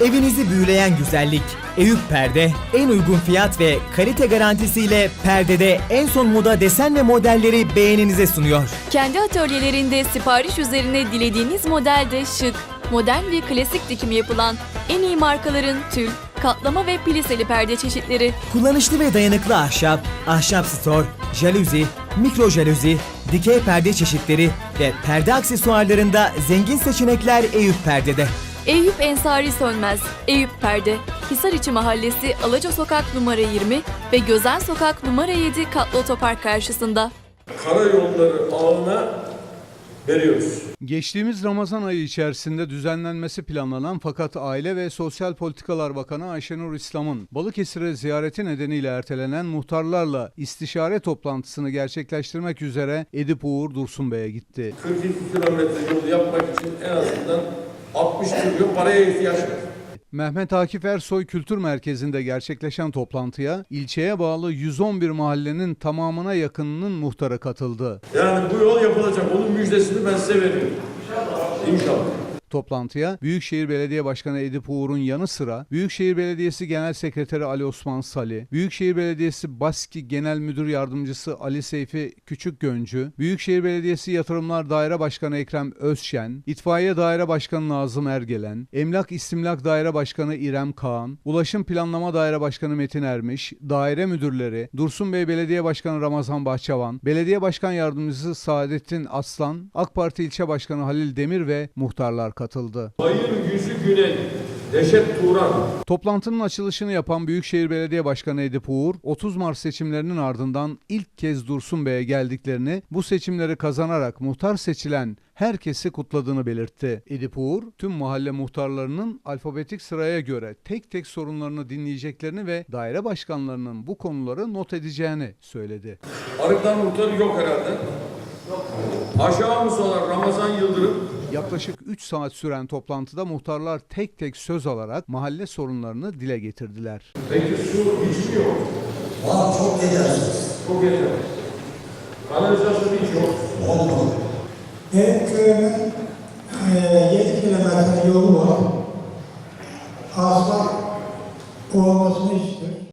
Evinizi büyüleyen güzellik. Eyüp Perde, en uygun fiyat ve kalite garantisiyle perdede en son moda desen ve modelleri beğeninize sunuyor. Kendi atölyelerinde sipariş üzerine dilediğiniz modelde şık, modern ve klasik dikimi yapılan en iyi markaların tül, katlama ve pliseli perde çeşitleri. Kullanışlı ve dayanıklı ahşap, ahşap stor, jaluzi, mikro jaluzi, dikey perde çeşitleri ve perde aksesuarlarında zengin seçenekler Eyüp Perde'de. Eyüp Ensari Sönmez, Eyüp Perde, Hisariçi Mahallesi Alaca Sokak numara 20 ve Gözen Sokak numara 7 katlı otopark karşısında. karayolları ağına veriyoruz. Geçtiğimiz Ramazan ayı içerisinde düzenlenmesi planlanan fakat Aile ve Sosyal Politikalar Bakanı Ayşenur İslam'ın Balıkesir'e ziyareti nedeniyle ertelenen muhtarlarla istişare toplantısını gerçekleştirmek üzere Edip Uğur Dursun Bey'e gitti. 42 kilometre yol yapmak için en azından 60 milyon paraya ihtiyaç var. Mehmet Akif Ersoy Kültür Merkezi'nde gerçekleşen toplantıya ilçeye bağlı 111 mahallenin tamamına yakınının muhtarı katıldı. Yani bu yol yapılacak. Onun müjdesini ben size veriyorum. İnşallah. Toplantıya Büyükşehir Belediye Başkanı Edip Uğur'un yanı sıra Büyükşehir Belediyesi Genel Sekreteri Ali Osman Sali, Büyükşehir Belediyesi Baski Genel Müdür Yardımcısı Ali Seyfi Küçükgöncü, Büyükşehir Belediyesi Yatırımlar Daire Başkanı Ekrem Özşen, İtfaiye Daire Başkanı Nazım Ergelen, Emlak İstimlak Daire Başkanı İrem Kağan, Ulaşım Planlama Daire Başkanı Metin Ermiş, daire müdürleri Dursun Bey Belediye Başkanı Ramazan Bahçavan, Belediye Başkan Yardımcısı Saadettin Aslan, AK Parti İlçe Başkanı Halil Demir ve muhtarlar katıldı. Ayın yüzü güney. Reşet Turan. Toplantının açılışını yapan Büyükşehir Belediye Başkanı Edip Uğur, 30 Mart seçimlerinin ardından ilk kez Dursun Bey'e geldiklerini, bu seçimleri kazanarak muhtar seçilen herkesi kutladığını belirtti. Edip Uğur, tüm mahalle muhtarlarının alfabetik sıraya göre tek tek sorunlarını dinleyeceklerini ve daire başkanlarının bu konuları not edeceğini söyledi. Arıklar muhtarı yok herhalde. Aşağı Musalar Ramazan Yıldırım. Yaklaşık 3 saat süren toplantıda muhtarlar tek tek söz alarak mahalle sorunlarını dile getirdiler. Peki su hiç mi yok? Var çok yetersiz. Çok yeter. Kanalizasyon hiç yok. Olmadı. Benim köyümün eee 7 kilometre yolu var. Asfalt olmasını istiyor.